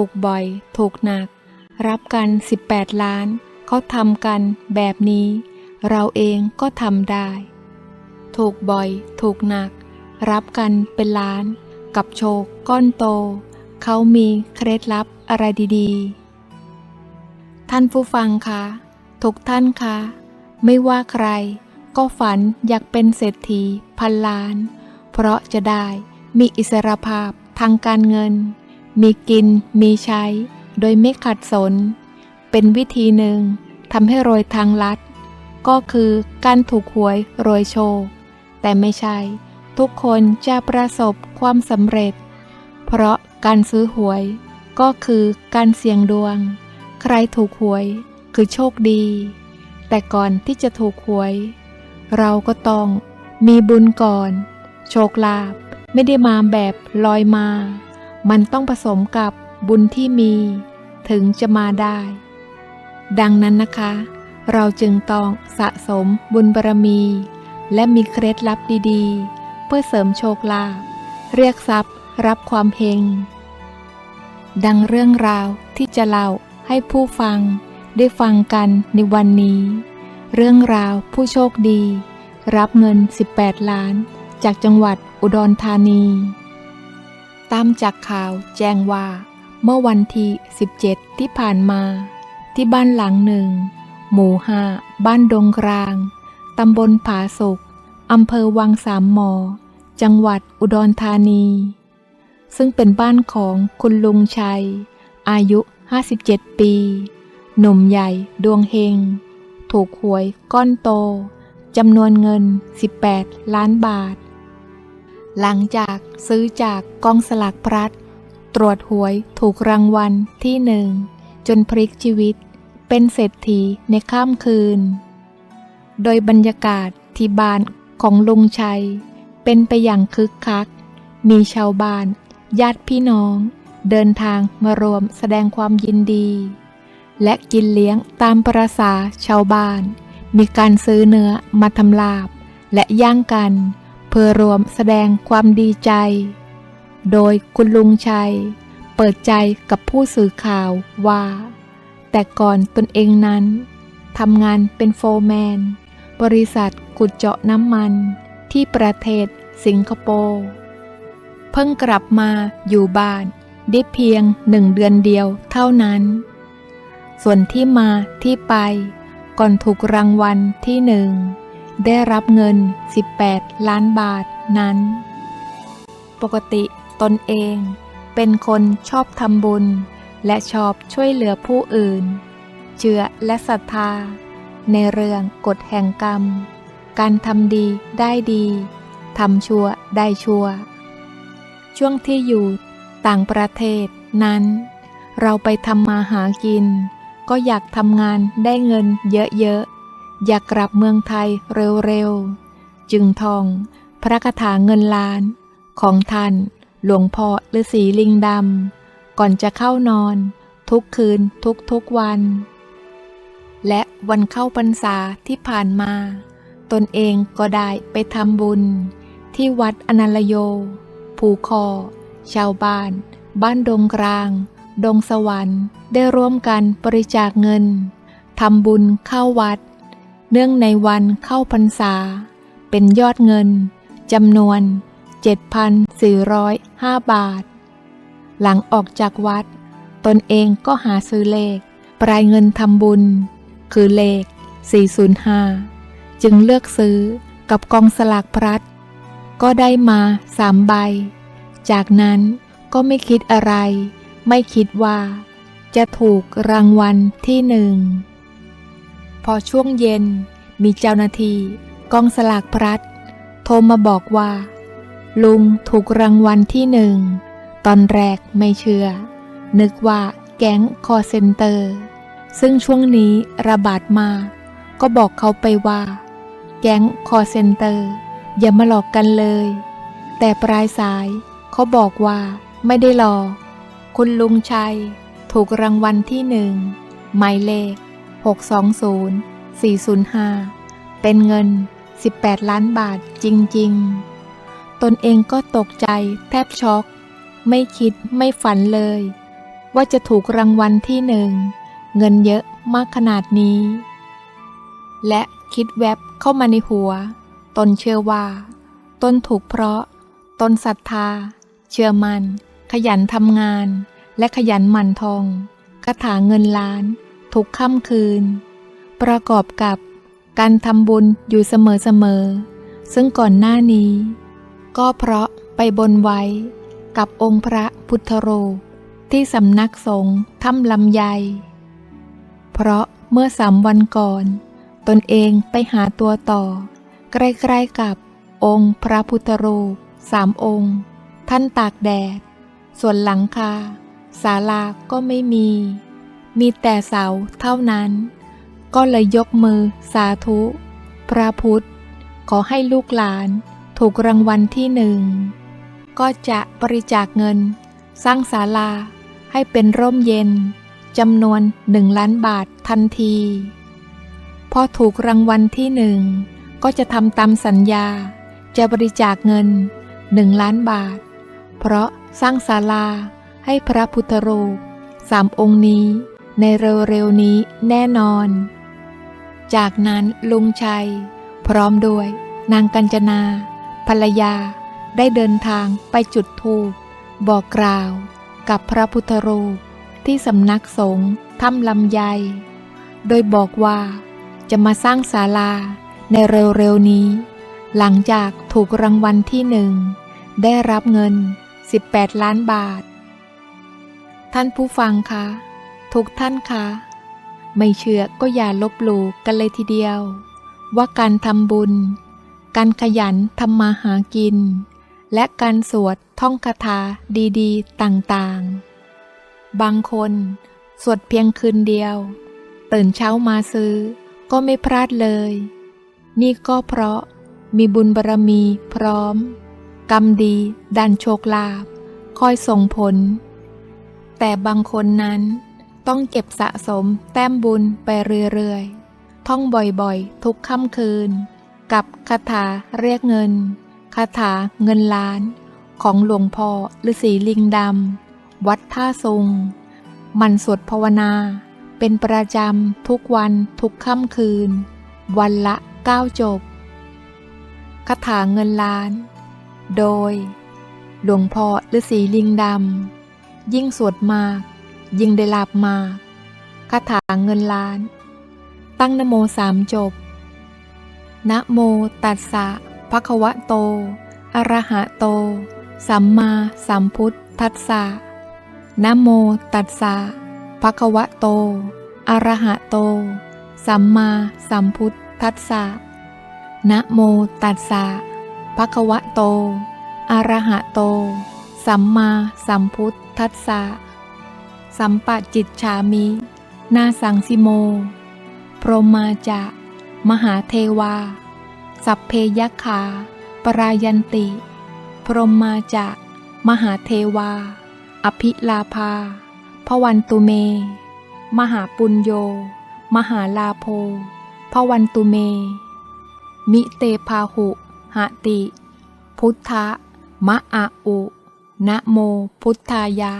ถูกบ่อย ถูกหนัก รับกัน 18 ล้าน เขาทำกันแบบนี้ เราเองก็ทำได้ ถูกบ่อย ถูกหนัก รับกันเป็นล้าน กับโชคก้อนโต เขามีเคล็ดลับอะไรดีๆ ท่านผู้ฟังคะทุกท่านคะไม่ว่าใคร ก็ฝันอยากเป็นเศรษฐีพันล้าน เพราะจะได้มีอิสรภาพทางการเงิน มีกินมีใช้ โดยไม่ขัดสน เป็นวิธีหนึ่งทำให้รวยทางลัด ก็คือการถูกหวยรวยโชคแต่ไม่ใช่ ทุกคนจะประสบความสำเร็จ เพราะการซื้อหวย ก็คือการเสี่ยงดวง ใครถูกหวยคือโชคดี แต่ก่อนที่จะถูกหวย เราก็ต้องมีบุญก่อน โชคลาภไม่ได้มาแบบลอยมา มันต้องผสมกับบุญที่มี ถึงจะมาได้ ดังนั้นนะคะ เราจึงต้องสะสมบุญบารมี และมีเคล็ดลับดีๆ เพื่อเสริมโชคลาภเรียกทรัพย์รับความเฮงดังเรื่องราวที่จะเล่าให้ผู้ฟังได้ฟังกันในวันนี้ เรื่องราวผู้โชคดี รับเงิน 18 ล้าน จากจังหวัดอุดรธานี ตามจากข่าวแจ้งว่า เมื่อวันที่ 17 ที่ผ่านมา ที่บ้านหลังหนึ่ง หมู่ห้าบ้านดงกลาง ตำบลผาสุกอำเภอวังสามหมอ จังหวัดอุดรธานี ซึ่งเป็นบ้านของคุณลุงชัย อายุ 57 ปี หนุ่มใหญ่ดวงเฮง ถูกหวยก้อนโตจำนวนเงิน 18 ล้านบาท หลังจากซื้อจากกองสลากพลัด ตรวจหวยถูกรางวัลที่หนึ่ง จนพลิกชีวิต เป็นเศรษฐีในข้ามคืน โดยบรรยากาศที่บ้านของลุงชัย เป็นไปอย่างคึกคัก มีชาวบ้าน ญาติพี่น้อง เดินทางมารวมแสดงความยินดี และกินเลี้ยงตามประษาชาวบ้าน มีการซื้อเนื้อมาทำลาบและย่างกัน เพื่อรวมแสดงความดีใจ โดยคุณลุงชัย เปิดใจกับผู้สื่อข่าวว่า แต่ก่อนตนเองนั้นทำงานเป็นโฟร์แมน บริษัทขุดเจาะน้ำมันที่ประเทศสิงคโปร์เพิ่งกลับมาอยู่บ้านได้เพียงหนึ่งเดือนเดียวเท่านั้น ส่วนที่มาที่ไปก่อนถูกรางวัลที่หนึ่ง ได้รับเงิน 18 ล้านบาทนั้น ปกติตนเองเป็นคนชอบทำบุญ และชอบช่วยเหลือผู้อื่น เชื่อและศรัทธา ในเรื่องกฎแห่งกรรม การทำดีได้ดี ทำชั่วได้ชั่ว ช่วงที่อยู่ต่างประเทศนั้น เราไปทำมาหากิน ก็อยากทำงานได้เงินเยอะๆ อยากกลับเมืองไทยเร็วๆ จึงท่อง พระคาถาเงินล้าน ของท่าน หลวงพ่อฤาษีลิงดำ ก่อนจะเข้านอน ทุกคืนทุกทุกวัน และวันเข้าพรรษาที่ผ่านมา ตนเองก็ได้ไปทำบุญ ที่วัดอนัลโย ภูคอ ชาวบ้าน บ้านดงกลาง ดงสวรรค์ ได้ร่วมกันบริจาคเงินทำบุญเข้าวัด เนื่องในวันเข้าพรรษา เป็นยอดเงินจำนวน 7,405 บาท หลังออกจากวัด ตนเองก็หาซื้อเลข ปลายเงินทำบุญ คือเลข 405 จึงเลือกซื้อกับกองสลากพลัด ก็ได้มาสามใบ จากนั้นก็ไม่คิดอะไร ไม่คิดว่า จะถูกรางวัลที่หนึ่ง พอช่วงเย็น มีเจ้าหน้าที่กองสลากพลัด โทรมาบอกว่า ลุงถูกรางวัลที่หนึ่ง ตอนแรกไม่เชื่อ นึกว่าแก๊งคอเซนเตอร์ ซึ่งช่วงนี้ระบาดมาก ก็บอกเขาไปว่า แก๊งคอเซนเตอร์ อย่ามาหลอกกันเลย แต่ปลายสายเขาบอกว่าไม่ได้หลอก คุณลุงชัย ถูกรางวัลที่หนึ่งหมายเลข 620 405 เป็นเงิน 18 ล้านบาทจริง ๆ ตนเองก็ตกใจแทบช็อก ไม่คิดไม่ฝันเลย ว่าจะถูกรางวัลที่หนึ่ง เงินเยอะมากขนาดนี้ และคิดแวบเข้ามาในหัว ตนเชื่อว่าตนถูกเพราะตนศรัทธา เชื่อมัน่นขยันทำงาน และขยันหมั่นทองคาถาเงินล้าน ทุกค่ำคืน ประกอบกับการทำบุญอยู่เสมอๆ ซึ่งก่อนหน้านี้ ก็เพราะไปบนไว้กับองค์พระพุทธรูปที่สำนักสงฆ์ถ้ำลำไย เพราะเมื่อสามวันก่อน ตนเองไปหาตัวต่อ ใกล้ๆกับองค์พระพุทธรูปสามองค์ ท่านตากแดด ส่วนหลังคาศาลาก็ไม่มี มีแต่เสาเท่านั้น ก็เลยยกมือสาธุ พระพุทธ ขอให้ลูกหลานถูกรางวัลที่หนึ่ง ก็จะบริจาคเงิน สร้างศาลาให้เป็นร่มเย็นจำนวนหนึ่งล้านบาททันที พอถูกรางวัลที่หนึ่ง ก็จะทำตามสัญญา จะบริจาคเงินหนึ่งล้านบาท เพราะสร้างศาลาให้พระพุทธรูปสามองค์นี้ ในเร็วๆนี้แน่นอน จากนั้นลุงชัย พร้อมด้วยนางกัญจนา ภรรยาได้เดินทางไปจุดธูปบอกกล่าวกับพระพุทธรูปที่สำนักสงฆ์ถ้ำลำไย โดยบอกว่าจะมาสร้างศาลาในเร็วๆนี้ หลังจากถูกรางวัลที่หนึ่ง ได้รับเงิน 18 ล้านบาท ท่านผู้ฟังคะ ทุกท่านคะ ไม่เชื่อก็อย่าลบหลู่กันเลยทีเดียว ว่าการทำบุญ การขยันทำมาหากิน และการสวดท่องคาถาดีๆ ต่างๆ บางคน สวดเพียงคืนเดียว ตื่นเช้ามาซื้อก็ไม่พลาดเลย นี่ก็เพราะมีบุญบารมีพร้อม กรรมดีดันโชคลาภคอยส่งผล แต่บางคนนั้น ต้องเก็บสะสม แต้มบุญไปเรื่อยๆ ท่องบ่อยๆ ทุกค่ำคืน กับคาถาเรียกเงิน คาถาเงินล้าน ของหลวงพ่อฤาษีลิงดำ วัดท่าซุง มันสวดภาวนา เป็นประจำทุกวันทุกค่ำคืน วันละเก้าจบ คาถาเงินล้าน โดย หลวงพ่อฤาษีลิงดำ ยิ่งสวดมาก ยิ่งได้ลาบมากคาถาเงินล้าน ตั้งนโมสามจบ นะโมตัสสะภะคะวะโต อะระหะโต สัมมาสัมพุทธัสสะนะโมตัสสะภะคะวะโต อะระหะโต สัมมาสัมพุทธัสสะนะโมตัสสะภะคะวะโต อะระหะโต สัมมาสัมพุทธัสสะ สัมปะจิตฉามิ นาสังสิโม พรหมาจะ มหาเทวา สัพเพยคขาปรายันติ พรหมาจะ มหาเทวา อภิลาภาพวันตุเม มหาปุญโย มหาลาโภพวันตุเม มิเตพาหุ หติ พุทธะมะอะอุ นะโมพุทธายะ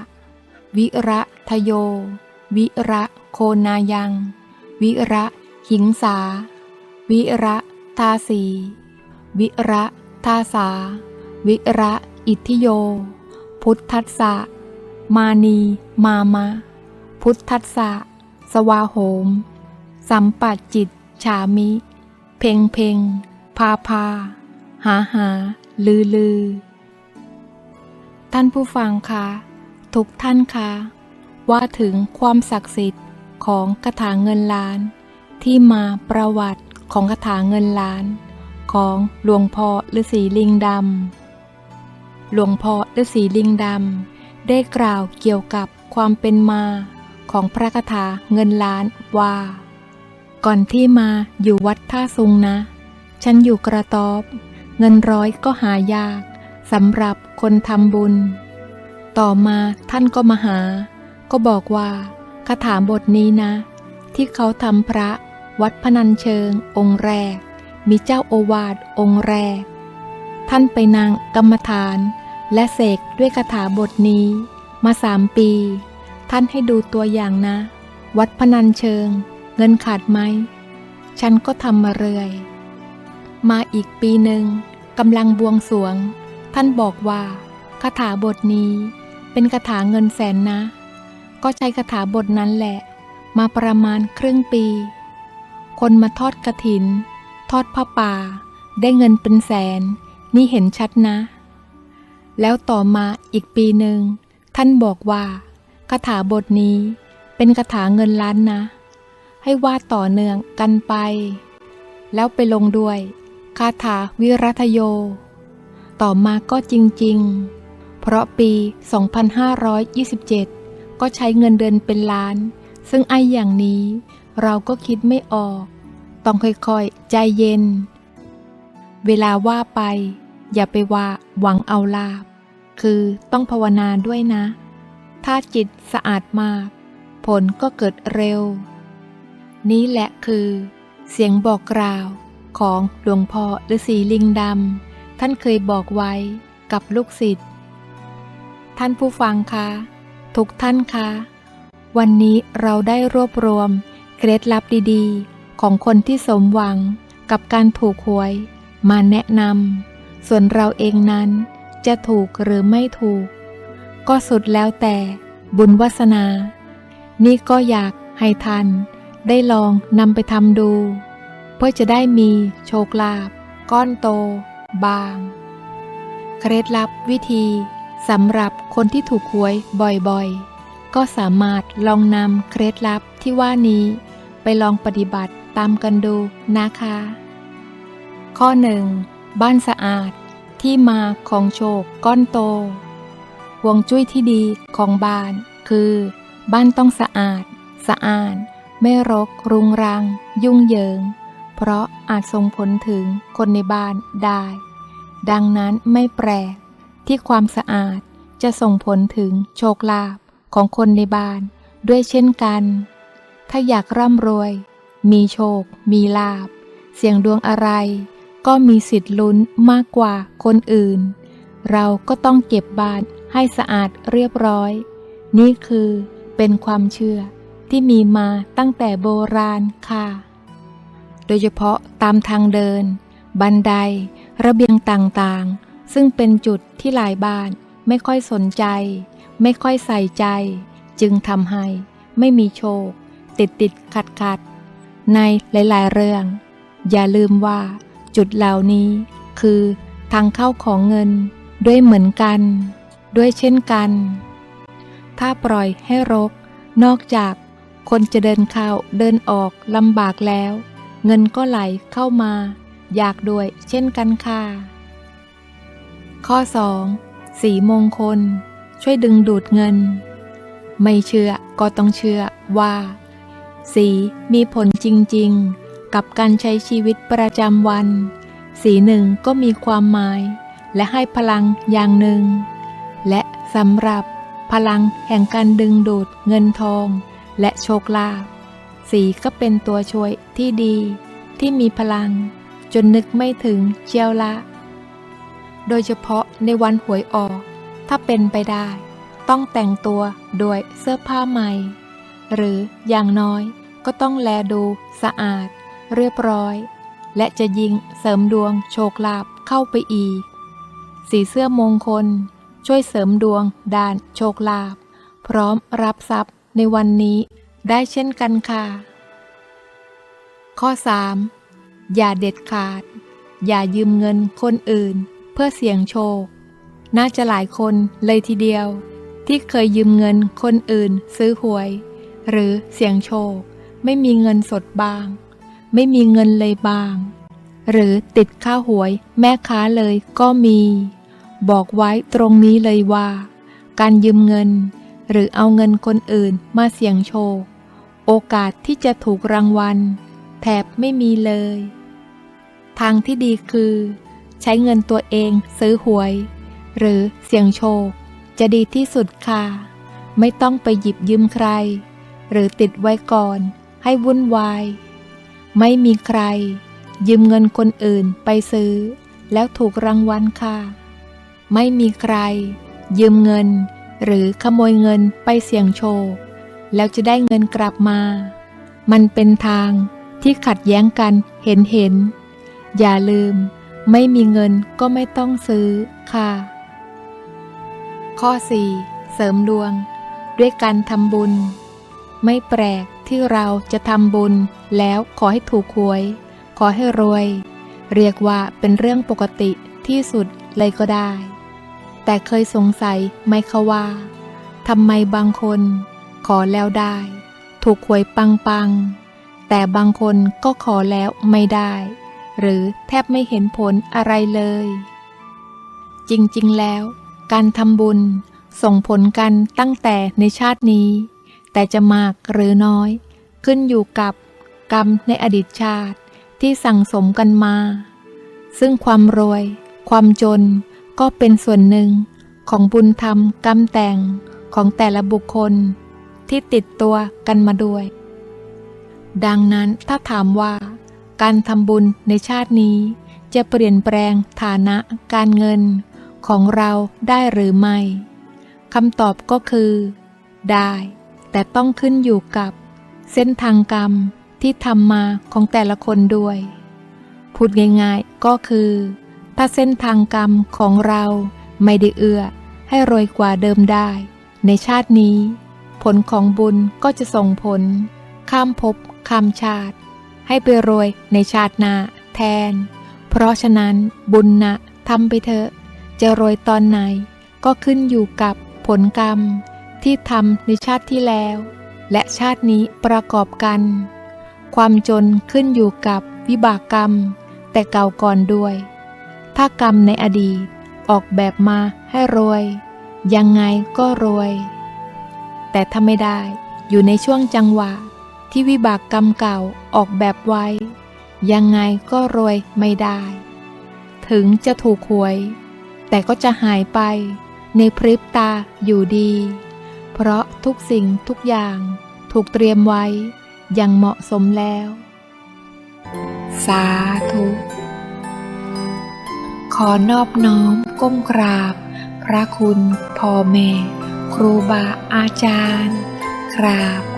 วิระทโย วิระโคนายัง วิระหิงสา วิระทาสี วิระทาสา วิระอิทธิโย พุทธัสสะ มานีมามะ พุทธัสสะ สวาโหม สัมปัจจิตฉามิ เพ่งเพ่งพาพา หาหา ลือลือ ท่านผู้ฟังคะ ทุกท่านคะ ว่าถึงความศักดิ์สิทธิ์ของคาถาเงินล้าน ที่มาประวัติของคาถาเงินล้าน ของหลวงพ่อฤาษีลิงดำหลวงพ่อฤาษีลิงดำได้กล่าวเกี่ยวกับความเป็นมาของพระคาถาเงินล้านว่า ก่อนที่มาอยู่วัดท่าซุงนะ ฉันอยู่กระตอบ เงินร้อยก็หายากสำหรับคนทำบุญ ต่อมาท่านก็มาหา ก็บอกว่าคาถาบทนี้นะ ที่เขาทำพระวัดพนัญเชิง องค์แรก มีเจ้าโอวาทองค์แรก ท่านไปนางกรรมฐาน และเสกด้วยคาถาบทนี้ มาสามปี ท่านให้ดูตัวอย่างนะ วัดพนันเชิง เงินขาดไหม ฉันก็ทำมาเรื่อย มาอีกปีหนึ่งกำลังบวงสวง ท่านบอกว่าคาถาบทนี้ เป็นคาถาเงินแสนนะ ก็ใช้คาถาบทนั้นแหละ มาประมาณครึ่งปี คนมาทอดกระถิน ทอดผ้าป่า ได้เงินเป็นแสน นี่เห็นชัดนะ แล้วต่อมาอีกปีหนึ่ง ท่านบอกว่าคาถาบทนี้เป็นคาถาเงินล้านนะ ให้วาดต่อเนื่องกันไป แล้วไปลงด้วยคาถาวิรัตโย ต่อมาก็จริง ๆ เพราะปี 2527 ก็ใช้เงินเดือนเป็นล้าน ซึ่งไออย่างนี้ เราก็คิดไม่ออก ต้องค่อยๆ ใจเย็น เวลาว่าไป อย่าไปว่าหวังเอาลาบ คือต้องภาวนาด้วยนะ ถ้าจิตสะอาดมาก ผลก็เกิดเร็ว นี้แหละคือ เสียงบอกกล่าวของหลวงพ่อฤาษีลิงดำ ท่านเคยบอกไว้กับลูกศิษย์ ท่านผู้ฟังคะทุกท่านคะวันนี้เราได้รวบรวม เคล็ดลับดีๆ ของคนที่สมหวังกับการถูกหวย มาแนะนำส่วนเราเองนั้นจะถูกหรือไม่ถูก ก็สุดแล้วแต่บุญวาสนา นี่ก็อยากให้ท่านได้ลองนำไปทำดู เพื่อจะได้มีโชคลาภก้อนโต บาง เคล็ดลับวิธี สำหรับคนที่ถูกหวยบ่อยๆ ก็สามารถลองนำเคล็ดลับที่ว่านี้ ไปลองปฏิบัติตามกันดูนะคะ ข้อหนึ่งบ้านสะอาดที่มาของโชคก้อนโตห่วงจุ้ยที่ดีของบ้าน คือ บ้านต้องสะอาด สะอาด ไม่รก รุงรัง ยุ่งเหยิง เพราะอาจส่งผลถึงคนในบ้านได้ ดังนั้นไม่แปลก ที่ความสะอาดจะส่งผลถึงโชคลาภของคนในบ้านด้วยเช่นกัน ถ้าอยากร่ำรวย มีโชค มีลาภเสี่ยงดวงอะไร ก็มีสิทธิ์ลุ้นมากกว่าคนอื่น เราก็ต้องเก็บบ้านให้สะอาดเรียบร้อย นี่คือเป็นความเชื่อที่มีมาตั้งแต่โบราณค่ะ โดยเฉพาะตามทางเดิน บันได ระเบียงต่างๆ ซึ่งเป็นจุดที่หลายบ้านไม่ค่อยสนใจ ไม่ค่อยใส่ใจ จึงทำให้ไม่มีโชค ติดติดขัดขัดในหลายๆ เรื่อง อย่าลืมว่า จุดเหล่านี้คือทางเข้าของเงินด้วยเหมือนกัน ด้วยเช่นกัน ถ้าปล่อยให้รก นอกจากคนจะเดินเข้าเดินออกลำบากแล้ว เงินก็ไหลเข้ามา อยากด้วยเช่นกันค่ะ ข้อ 2. สีมงคล ช่วยดึงดูดเงิน ไม่เชื่อก็ต้องเชื่อว่า สีมีผลจริงๆ กับการใช้ชีวิตประจำวัน สีหนึ่งก็มีความหมาย และให้พลังอย่างหนึ่ง และสำหรับพลังแห่งการดึงดูดเงินทอง และโชคลาภสีก็เป็นตัวช่วยที่ดี ที่มีพลัง จนนึกไม่ถึงเจียวละ โดยเฉพาะในวันหวยออก ถ้าเป็นไปได้ ต้องแต่งตัวด้วยเสื้อผ้าใหม่ หรืออย่างน้อยก็ต้องแลดูสะอาด เรียบร้อย และจะยิงเสริมดวงโชคลาภเข้าไปอีก สีเสื้อมงคล ช่วยเสริมดวงด้านโชคลาภพร้อมรับทรัพย์ในวันนี้ได้เช่นกันค่ะ ข้อ 3. อย่าเด็ดขาด อย่ายืมเงินคนอื่น เพื่อเสี่ยงโชค น่าจะหลายคนเลยทีเดียว ที่เคยยืมเงินคนอื่นซื้อหวย หรือเสี่ยงโชค ไม่มีเงินสดบ้าง ไม่มีเงินเลยบ้าง หรือติดค่าหวยแม่ค้าเลยก็มี บอกไว้ตรงนี้เลยว่า การยืมเงิน หรือเอาเงินคนอื่นมาเสี่ยงโชค โอกาสที่จะถูกรางวัล แทบไม่มีเลย ทางที่ดีคือ ใช้เงินตัวเองซื้อหวย หรือเสี่ยงโชค จะดีที่สุดค่ะ ไม่ต้องไปหยิบยืมใคร หรือติดไว้ก่อน ให้วุ่นวาย ไม่มีใคร ยืมเงินคนอื่นไปซื้อ แล้วถูกรางวัลค่ะ ไม่มีใคร ยืมเงิน หรือขโมยเงินไปเสี่ยงโชค แล้วจะได้เงินกลับมา มันเป็นทางที่ขัดแย้งกันเห็นเห็น อย่าลืม ไม่มีเงินก็ไม่ต้องซื้อค่ะ ข้อ 4. เสริมดวง ด้วยการทำบุญ ไม่แปลกที่เราจะทำบุญแล้วขอให้ถูกหวย ขอให้รวย เรียกว่าเป็นเรื่องปกติที่สุดเลยก็ได้ แต่เคยสงสัยไหมคะว่าทำไมบางคนขอแล้วได้ ถูกหวยปังปังๆแต่บางคนก็ขอแล้วไม่ได้ หรือแทบไม่เห็นผลอะไรเลย จริงๆ แล้ว การทำบุญส่งผลกันตั้งแต่ในชาตินี้ แต่จะมากหรือน้อย ขึ้นอยู่กับกรรมในอดีตชาติที่สั่งสมกันมา ซึ่งความรวย ความจนก็เป็นส่วนหนึ่งของบุญธรรมกรรมแต่งของแต่ละบุคคลที่ติดตัวกันมาด้วย ดังนั้นถ้าถามว่า การทำบุญในชาตินี้ จะเปลี่ยนแปลงฐานะการเงินของเราได้หรือไม่คำตอบก็คือ ได้ แต่ต้องขึ้นอยู่กับ เส้นทางกรรมที่ทำมาของแต่ละคนด้วย พูดง่ายๆก็คือ ถ้าเส้นทางกรรมของเราไม่ได้เอื้อให้รวยกว่าเดิมได้ ในชาตินี้ ผลของบุญก็จะส่งผล ข้ามภพข้ามชาติ ให้ไปรวยในชาติหน้าแทน เพราะฉะนั้นบุญนะทำไปเถอะ จะรวยตอนไหน ก็ขึ้นอยู่กับผลกรรม ที่ทำในชาติที่แล้ว และชาตินี้ประกอบกัน ความจนขึ้นอยู่กับวิบากกรรม แต่เก่าก่อนด้วย ถ้ากรรมในอดีตออกแบบมาให้รวย ยังไงก็รวย แต่ถ้าไม่ได้อยู่ในช่วงจังหวะ ที่วิบากกรรมเก่าออกแบบไว้ ยังไงก็รวยไม่ได้ ถึงจะถูกหวย แต่ก็จะหายไปในพริบตาอยู่ดี เพราะทุกสิ่งทุกอย่างถูกเตรียมไว้อย่างเหมาะสมแล้ว สาธุ ขอนอบน้อมก้มกราบ พระคุณพ่อแม่ ครูบาอาจารย์ กราบ